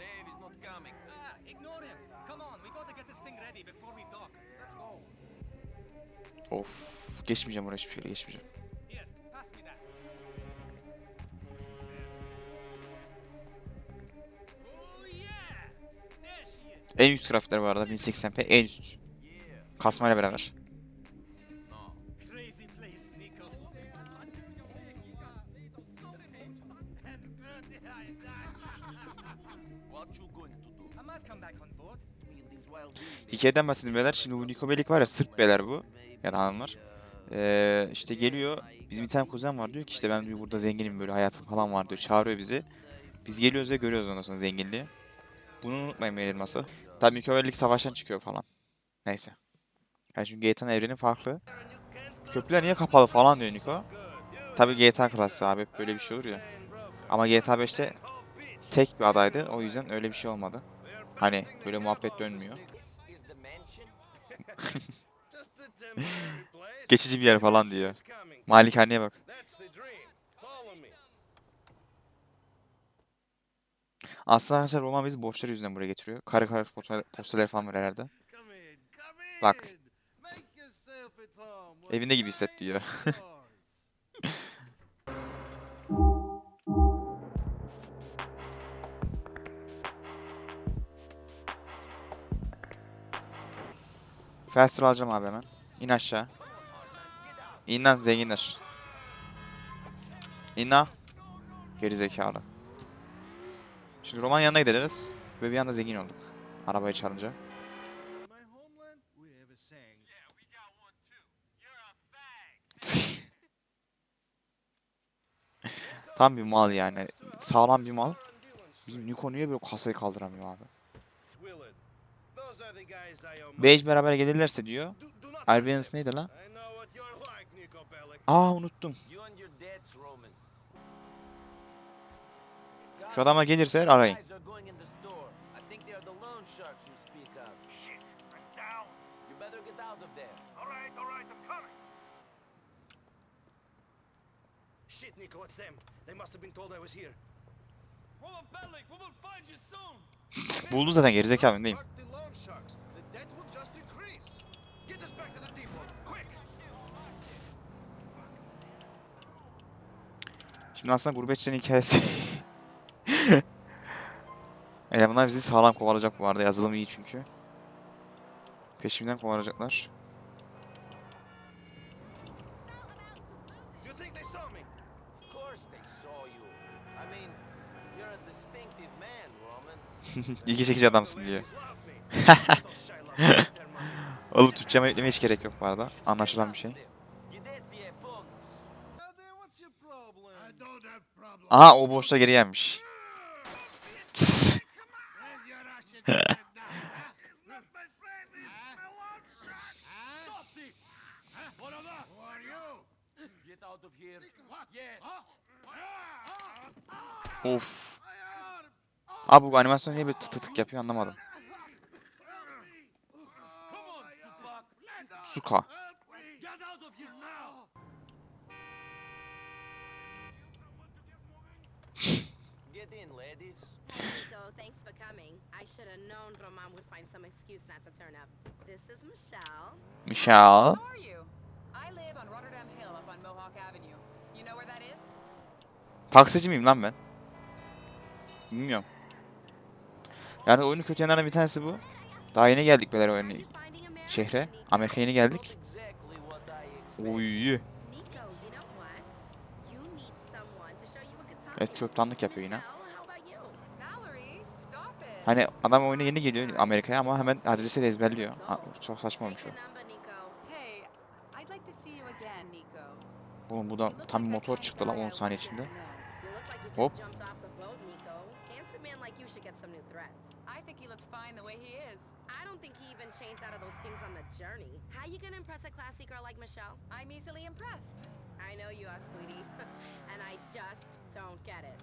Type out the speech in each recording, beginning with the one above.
Dave is not coming. Ah, ignore him. Come on, we gotta get this thing ready before we dock. Let's go. Of. Geçmeyeceğim oraya hiçbir şeyle geçmeyeceğim. Here, pass me that. Oh. En üst grafikler bu arada 1080p en üst. Kasmayla beraber. Hikayeden bahsedeyim beyler. Şimdi bu Niko Bellic var ya Sırp beyler bu. Ya da hanımlar. Ee, işte geliyor. Bizim bir tane kuzen var diyor ki işte ben burada zenginim böyle hayatım falan var diyor. Çağırıyor bizi. Biz geliyoruz ve görüyoruz ondan sonra zenginliği. Bunu unutmayın beyler masa. Tabii Niko Bellic savaştan çıkıyor falan. Neyse. Yani çünkü GTA'nın evreni farklı. Köprüler niye kapalı falan diyor Niko. Tabii GTA klası abi böyle bir şey olur ya. Ama GTA 5'te tek bir adaydı. O yüzden öyle bir şey olmadı. Hani böyle muhabbet dönmüyor. Geçici bir yer falan diyor. Malikaneye bak. Aslında arkadaşlar Roman bizi borçları yüzünden buraya getiriyor. Karı posta- postaları falan var herhalde. Bak. Evinde gibi hisset diyor. Felster alacağım abi hemen. İn aşağı. İn lan zenginler. İn lan. Geri zekalı. Şimdi Roman yanına gideriz. Ve bir anda zengin olduk. Arabayı çalınca. In my homeland, we have a saying. Tam bir mal yani. Sağlam bir mal. Bizim Niko niye böyle kasayı kaldıramıyor abi? Willard. Those are the guys I owe money. Bej beraber gelirlerse diyor. Do, do not Albions neydi lan? Aa unuttum. Şu adamlar gelirse arayın. Shit, Nico, it's them. They must have been told I was here. Buldu zaten gerizekalı öndeyim. Şimdi aslında gurbetçilerin hikayesi. Elemanlar bizi sağlam kovalayacak bu arada. Yazılım iyi çünkü. Peşimden kovalayacaklar. İlgi çekici adamsın diyor. Oğlum Türkçeme eklemeye hiç gerek yok bu arada. Anlaşılan bir şey. Get out of here. Yes. Of. Abi bu animasyon niye böyle tık tık yapıyor anlamadım. Suka. help me. Get in, ladies. Nico, thanks for coming. I should have known Roman would find some excuse not to turn up. This is Michelle. Michelle. How are you? I live on Rotterdam Hill up on Mohawk Avenue. You know where that is? Taksici miyim lan ben? Bilmiyorum. Yani oyunun kötü yanlarından bir tanesi bu. Daha yeni geldik böyle oyunu şehre. Nico? Amerika'ya yeni geldik. Exactly what I expected. Oy. Hani adam oyuna yeni geliyor Amerika'ya ama hemen adresi de ezberliyor. Çok saçma olmuş o. Oğlum bu da tam bir motor çıktı lan 10 saniye içinde. Hop. I don't think he even changed out of those things on the journey. How you gonna impress a classy girl like Michelle? I'm easily impressed. I know you are, sweetie. and I just don't get it.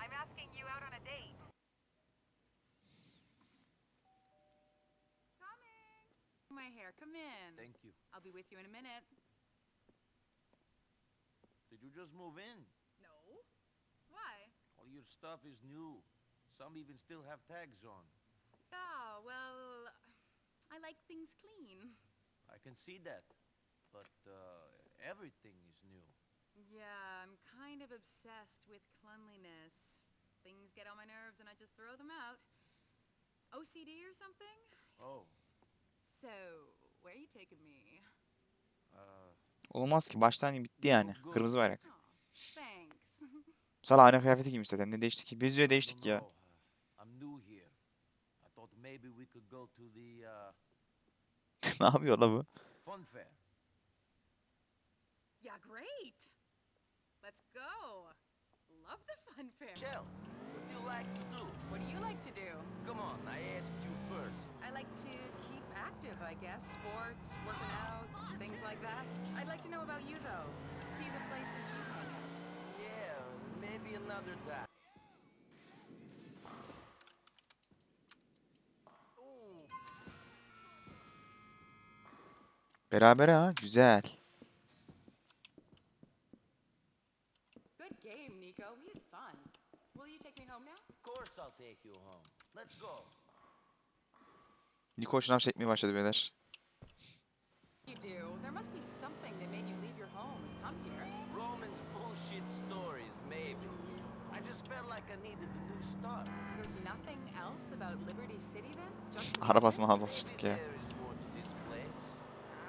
I'm asking you out on a date. Coming. My hair, come in. Thank you. I'll be with you in a minute. Did you just move in? No. Why? All your stuff is new. Some even still have tags on. Oh, well, I like things clean. I can see that. But uh, everything is new. Yeah, I'm kind of obsessed with cleanliness. Things get on my nerves and I just throw them out. OCD or something? Oh, So, where are you taking me? uh, Olmaz ki baştan bitti yani. Kırmızı bayrak. Oh, thanks. Sana aynı kıyafeti giymiş zaten. Ne değişti ki? Biz de I değiştik ya. know. I'm new here. I thought maybe we could go to the uh, ne yapıyor la bu? fun fair. yeah, great. Let's go. Love the fun fair. Michelle, what do you like to do? What do you like to do? Come on, I asked you first. I like to keep active, I guess. Sports, working out, things like that. I'd like to know about you, though. See the places you hang out. Yeah, maybe another time. Ooh, Beraber ha. Güzel. About Liberty City then? Just Arabasına Liberty? alıştık Maybe ya. there is more to this place.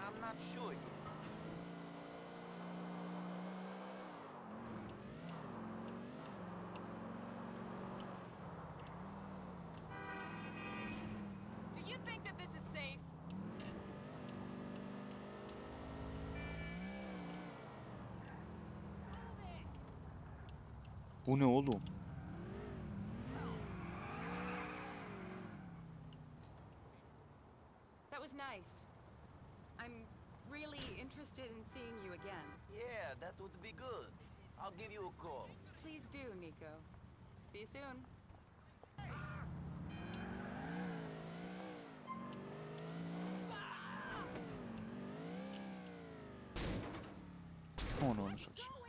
I'm not sure yet. Do you think that this is safe? Bu ne oğlum? That was nice. I'm really interested in seeing you again. Yeah, that would be good. I'll give you a call. Please do, Nico. See you soon. Onu onu satayım.